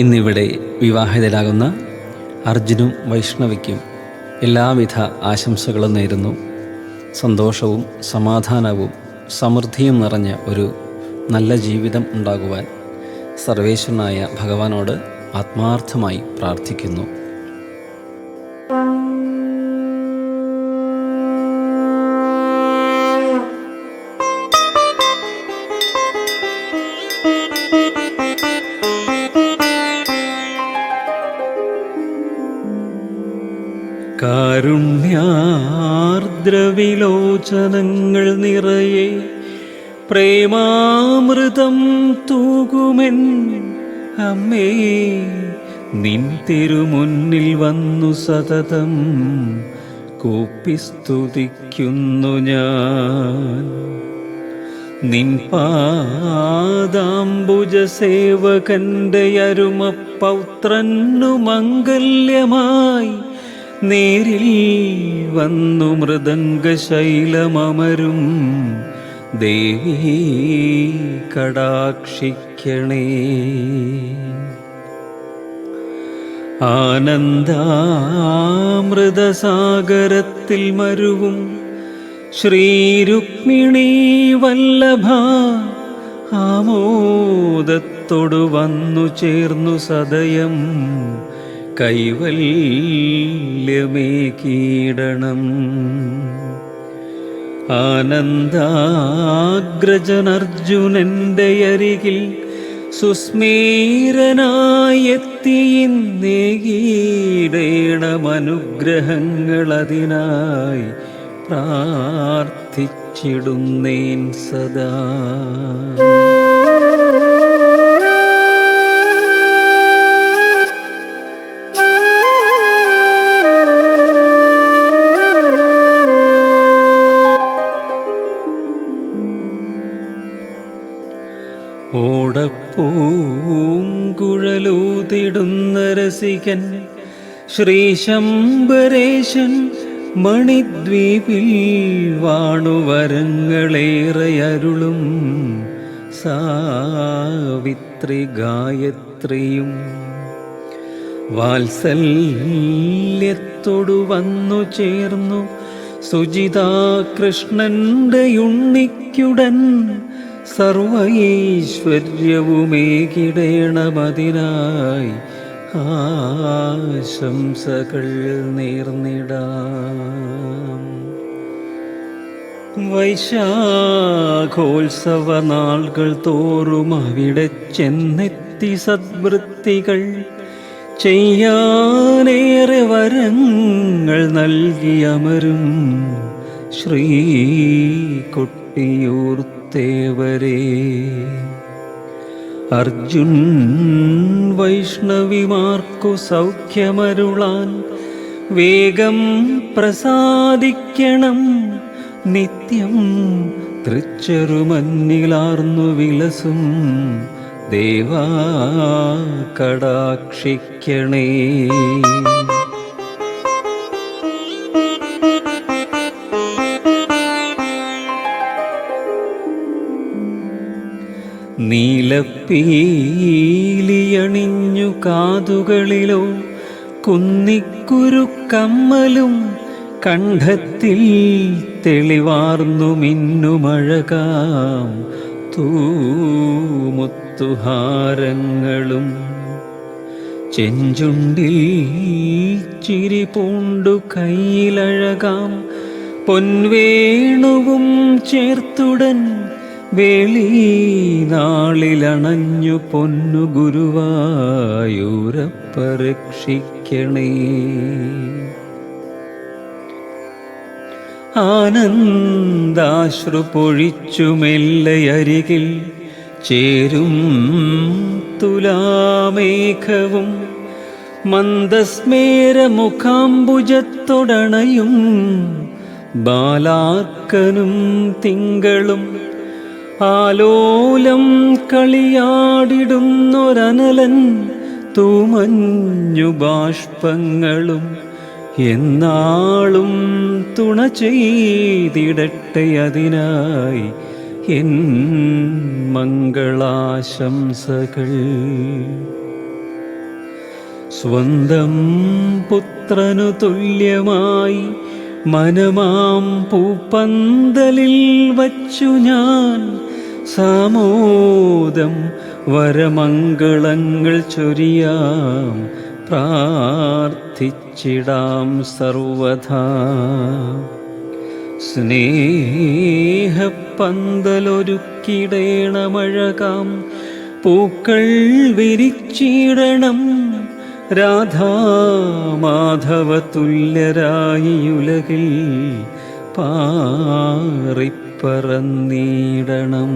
ഇന്നിവിടെ വിവാഹിതരാകുന്ന അർജുനും വൈഷ്ണവിക്കും എല്ലാവിധ ആശംസകളും നേരുന്നു. സന്തോഷവും സമാധാനവും സമൃദ്ധിയും നിറഞ്ഞ ഒരു നല്ല ജീവിതം ഉണ്ടാകുവാൻ സർവേശ്വരനായ ഭഗവാനോട് ആത്മാർത്ഥമായി പ്രാർത്ഥിക്കുന്നു. കാരുണ്യാർദ്രവിലോചനങ്ങൾ നിറയെ പ്രേമാമൃതം തൂകുമെൻ. അമ്മേ നിൻ തിരുമുന്നിൽ വന്നു സതതം കൂപ്പിസ്തുതിക്കുന്നു ഞാൻ. നിൻ പാദാംബുജ സേവകന്റെ അരുമ പൗത്രന്നു മംഗല്യമായി നേരിൽ വന്നു മൃദംഗശൈലമരും ദേവി കടാക്ഷിക്കണേ. ആനന്ദാമൃതസാഗരത്തിൽ മരുവും. ശ്രീരുക്മിണി വല്ലഭ ആമോദത്തോടു വന്നു ചേർന്നു സദയം. കൈവല്യമേ കീടണം. ആനന്ദാഗ്രജനർജുനന്റെ അരികിൽ സുസ്മീരനായെത്തിയിന്നേകീടേണമനുഗ്രഹങ്ങളതിനായി പ്രാർത്ഥിച്ചിടുന്നേൻ സദാ. ഓടപ്പൂങ്കുഴലൂതിടുന്ന രസികൻ ശ്രീശംബരേശൻ മണിദ്വീപിൽ വാണുവരങ്ങളേറെയരുളും സാവിത്രി ഗായത്രിയും വാത്സല്യത്തോടു വന്നു ചേർന്നു സുജിതാ കൃഷ്ണന്റെ ഉണ്ണിക്കുടൻ സർവൈശ്വര്യവുമേകിടേണമതിനായി ആശംസകൾ നേർന്നിടാം. വൈശാഖോത്സവ നാളുകൾ തോറും അവിടെ ചെന്നെത്തി സദ്വൃത്തികൾ. ചെയ്യാനേറെ വരങ്ങൾ നൽകിയമരും ശ്രീ കൊട്ടിയൂർത്തേവരേ അർജുൻ വൈഷ്ണവിമാർക്കു സൗഖ്യമരുളാൻ വേഗം പ്രസാദിക്കണം. നിത്യം തൃച്ചെറുമന്നിലാർന്നു വിലസും ദേവാ കടാക്ഷിക്കണേ. നീലപ്പീലിയണിഞ്ഞു കാതുകളിലോ കുന്നിക്കുരു കമ്മലും കണ്ഠത്തിൽ തെളിവാർന്നു മിന്നുമഴകാം തൂമുത്തുഹാരങ്ങളും. ചെഞ്ചുണ്ടിൽ ചിരി പൂണ്ടു കയ്യിലഴകാം പൊൻവേണുവും ചേർത്തുടൻ വേളി നാളിലണഞ്ഞു പൊന്നു ഗുരുവായൂരപ്പ രക്ഷിക്കണേ ആനന്ദാശ്രു പൊഴിച്ചു മെല്ലയരികിൽ ചേരും തുലാമേഘവും മന്ദസ്മേരമുഖാംബുജത്തൊടണയും ബാലാർക്കനും തിങ്കളും ആലോലം കളിയാടിടുന്നൊരനലൻ തൂമഞ്ഞു ബാഷ്പങ്ങളും എന്നാളും തുണ ചെയ്തിടട്ടെ അതിനായി എൻ മംഗളാശംസകൾ. സ്വന്തം പുത്രനു തുല്യമായി മനമാം പൂപ്പന്തലിൽ വച്ചു ഞാൻ സാമോദം വരമംഗളങ്ങൾ ചൊരിയാം. പ്രാർത്ഥിച്ചിടാം സർവഥാ സ്നേഹപ്പന്തലൊരുക്കിടേണമഴകാം. പൂക്കൾ വിരിച്ചിടണം. രാധാമാധവ തുല്യരായി ഉലകിൽ പാറിപ്പറന്നീടണം